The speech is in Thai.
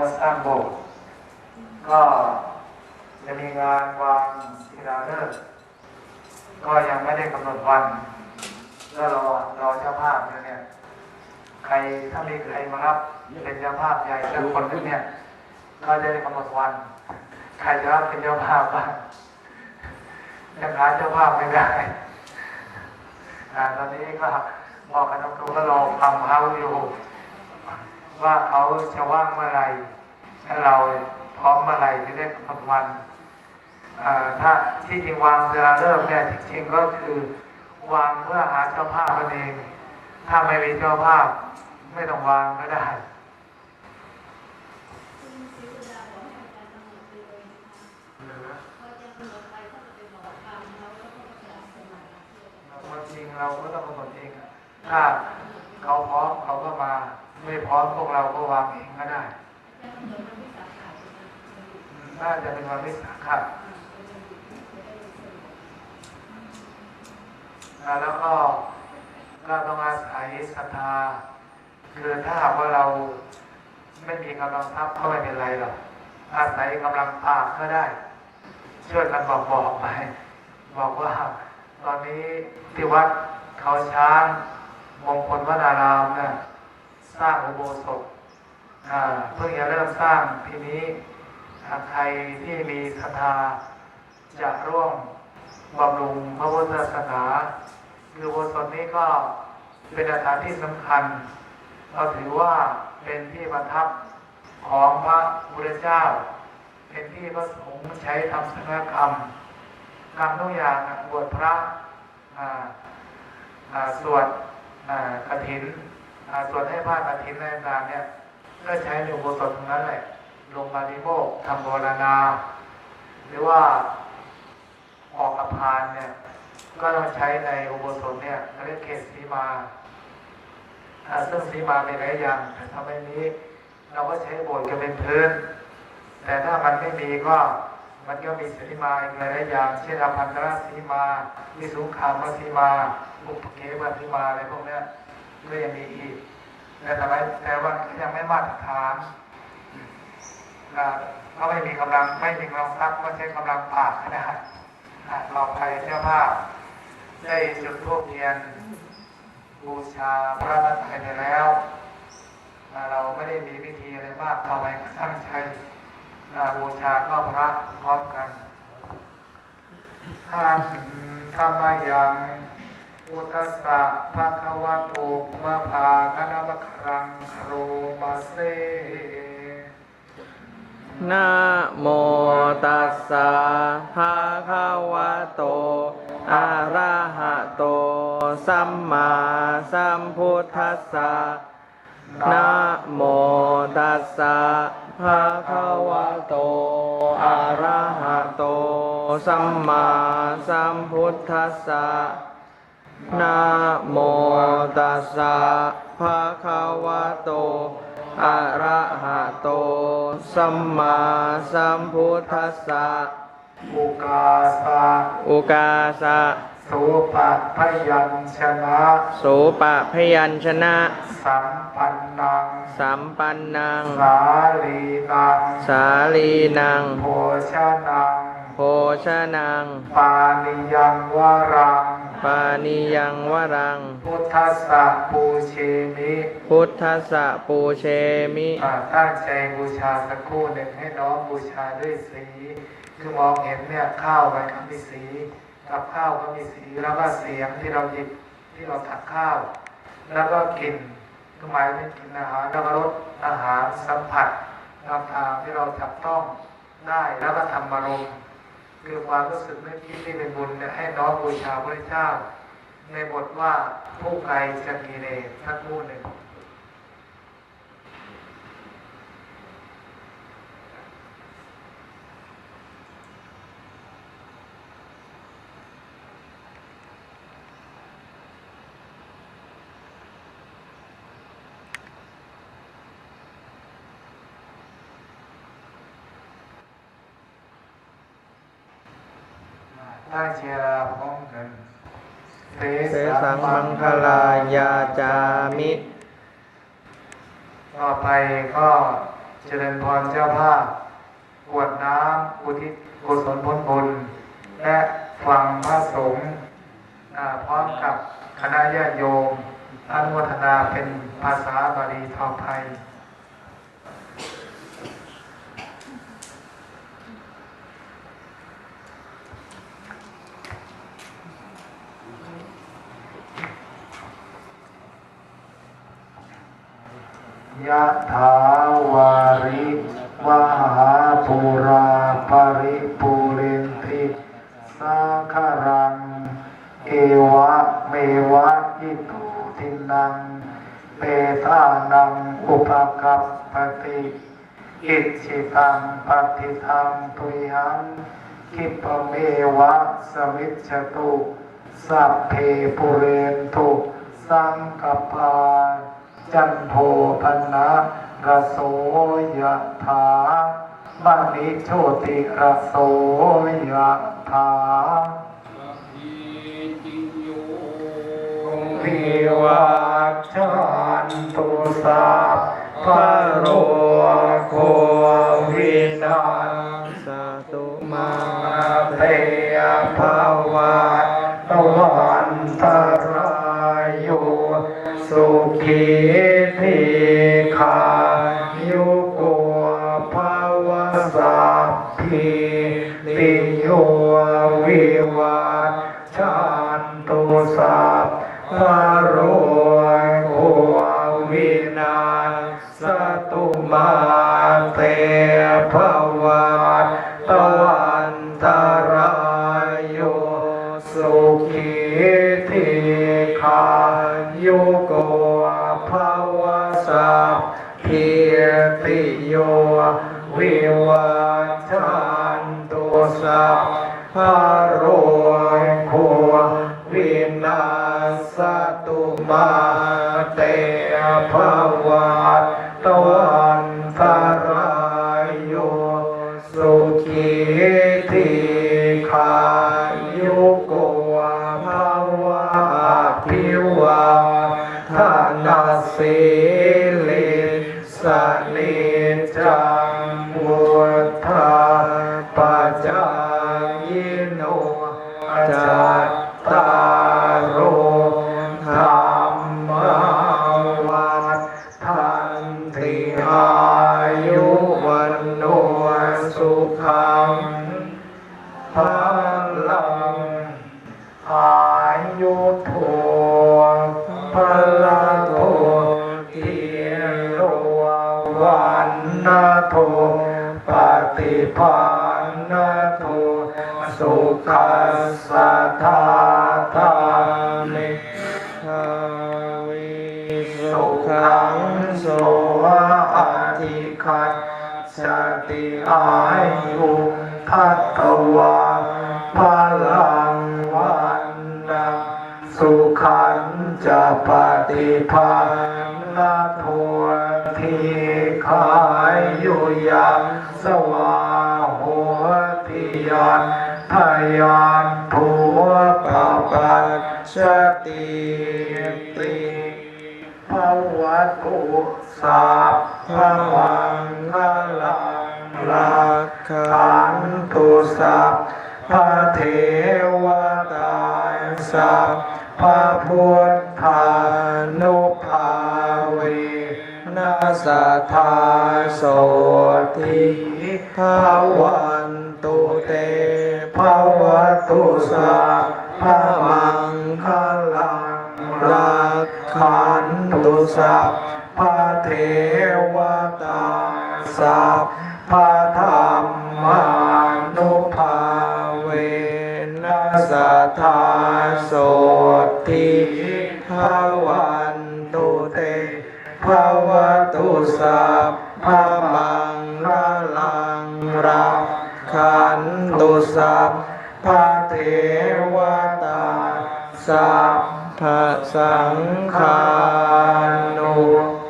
มาสร้างโบสถ์ก็จะมีงานวางศิลาฤกษ์ก็ยังไม่ได้กำหนดวันก็รอรอเจ้าภาพเนี่ยใครถ้ามีใครมารับเป็นเจ้าภาพใหญ่สักคนนึงเนี่ยก็จะได้กำหนดวัน ใครจะรับเป็นเจ้าภาพบ้างยังหาเจ้าภาพไม่ได้อ่าตอนนี้ก็บอกกันตรงๆก็รอฟังเขาอยู่ ว่าเขาจะว่างเมื่อไหร่ถ้าเราพร้อมเมื่อไหร่จะได้กำหนดวันอ่าถ้าที่จริงวางเวลาเริ่มเนี่ยจริงๆก็คือวางเพื่อหาเจ้าภาพกันเอง ถ้าไม่มีเจ้าภาพ ไม่ต้องวางก็ได้คุณศรีสุดาบอกให้อาจารย์กำหนดไปเลยนะคะพอจะกำหนดไปเขาจะไปบอกทางเราแล้วก็ประกาศสมัครความจริงเราก็ต้องกำหนดเองอะถ้า เขาพร้อมเขาก็มา ไม่พร้อมพวกเราก็วางเองก็ได้จะกำหนดวันที่สาขาใช่ไหมอืมน่าจะเป็นวันวิสาขะอ่าแล้วก็ก็ต้องอาศัยศรัทธาคือถ้าหากว่าเราไม่มีกำลังทรัพย์ก็ไม่เป็นไรหรอกอาศัยกำลังปากก็ได้ ช่วยกันบอกบอกไปบอกว่าตอนนี้ที่วัดเขาช้าง มงคลวนารามเนี่ยสร้างอุโบสถเพิ่งจะเริ่มสร้างทีนี้ใครที่มีศรัทธาจะร่วมบำรุงพระพุทธศาสนาคืออุโบสถนี้ก็เป็นสถานที่สำคัญ เราถือว่าเป็นที่ประทับของพระพุทธเจ้า เป็นที่พระสงฆ์ใช้ทำสังฆกรรมกรรมทุกอย่างบวชพระสวด อ่ากฐินอ่วดให้พระกฐินอะไรต่างเนี่ยก็ใช้ในอุโบสถทั้งนั้นแหละลงมานิโมกทำโบราณาหรือว่าออกกับพานเนี่ยก็ต้องใช้ในอุโบสถเนี่ยเรียกเขตสีมาซึ่งสีมาเป็นหลายอย่างแต่ทำให้นี้ เราก็ใช้โบสถ์กันเป็นพื้น แต่ถ้ามันไม่มีก็ มันก็มีสีมาอีกหลายๆอย่าง เช่นอภันตรสีมาวิสุขามสีมาบุพเกวสีมาอะไรพวกนี้ก็ยังมีอีกแต่ไมแต่ว่ายังไม่มาตรฐานนะก็ไม่มีกำลังไม่มีกำลังทรัพย์ก็ใช้กำลังปากก็ได้อะเราไปเจ้าภาพได้จุดธูปเทียนบูชาพระรัตนตรัยไปแล้ว เราไม่ได้มีวิธีอะไรมากทำไมก็ตั้งใจ บูชาก็พระพร้อมกันท่านธรรมยังอุตสะภะคะวะโตมะภาคณะมะครังคโรมาเซนะโมตัสสะภะคะวะโต อะระหะโต สัมมาสัมพุทธัสสะนะโมตัสสะ ภะคะวะโต อะระหะโต สัมมาสัมพุทธัสสะนะโมตัสสะภะคะวะโต อะระหะโต สัมมาสัมพุทธัสสะอุกาสะอุกาสะ สุปะพยัญชนะโสปะพยัญชนะ สัมปันนังสัมปันนัง สาลีนังสาลีนัง โภชนัง โภชนัง ปานิยังวรัง ปานิยังวรัง พุทธสสะปูเชมิพุทธสะปูเชมิ อ่าตั้งใจบูชาสักครู่หนึ่งให้น้องบูชาด้วยสี คือมองเห็นเนี่ยข้าวมันก็มีสี กับข้าวก็มีสีแล้วก็เสียงที่เราหยิบที่เราตักข้าว แล้วก็กลิ่นก็หมายถึงกลิ่นอาหารแล้วก็รสอาหารสัมผัสตามทางที่เราจับต้องได้แล้วก็ทำอารมณ์คือความรู้สึกนึกคิดที่เป็นบุญเนี่ยให้น้องบูชาพระเจ้า ในบทว่าผู้ไกลจะมีเนรสักครู่หนึ่ง เชียมกันเสสังมังคลายาจามิ ต่อไปก็เจริญพรเจ้าภาพกวดน้ำอุทิศกุศลผลบุญ และฟังพระสงฆ์พร้อมกับคณะญาติโยมอนุโมทนาเป็นภาษาบาลีทองไทยะถาวาริวหาปุราป ริปุเรนติสาคารัง เอวะเมวะอิตุทินังเปตานังอุปกัปปติอิจิตังปฏิทังตุยัง คิปเมวะสมิจจตุสัพเพปุเรนตุสังกปาจันโทปนะระโสยถา มณิโชติระโสยะถาวิวัชชันตุสัพพะโรโควินาสตุมาเตภาวะตวันตรายโยสุขีทีขา พระโรโควินาสตุมาเตภวัตตวา ภาวัตตวันตรายโยสุขีทีขายุโกภาวะพิวะทานาสี ยุวันโนสุขังพลังอายุโทพละโทเทียโรวันนาโทปฏิภาณโทสุขัสสะทาทามิทาวิสุขัส ธิคัตสติอายุทัตวาพลังวันนะสุขันจะปฏิภาณโททีขายยุยังสวาหัวทิยันทยานผัวปะปัจจติติ ตุสัพพวังคลังลักขันตุสัพพเทวตาสัพพพุทธานุภาเวนัสสะทาโสติภาวันตุเตภาวตุสัพพมังคลังรักขัน ตุสัพพะเทวตาสัพพะธรรมานุภาเวนัสสะทาโสติภาวันตุเตภาวตุสัพพะมังคลังรักขันตุสัพพะเทวตาสัพ พะสังฆานุ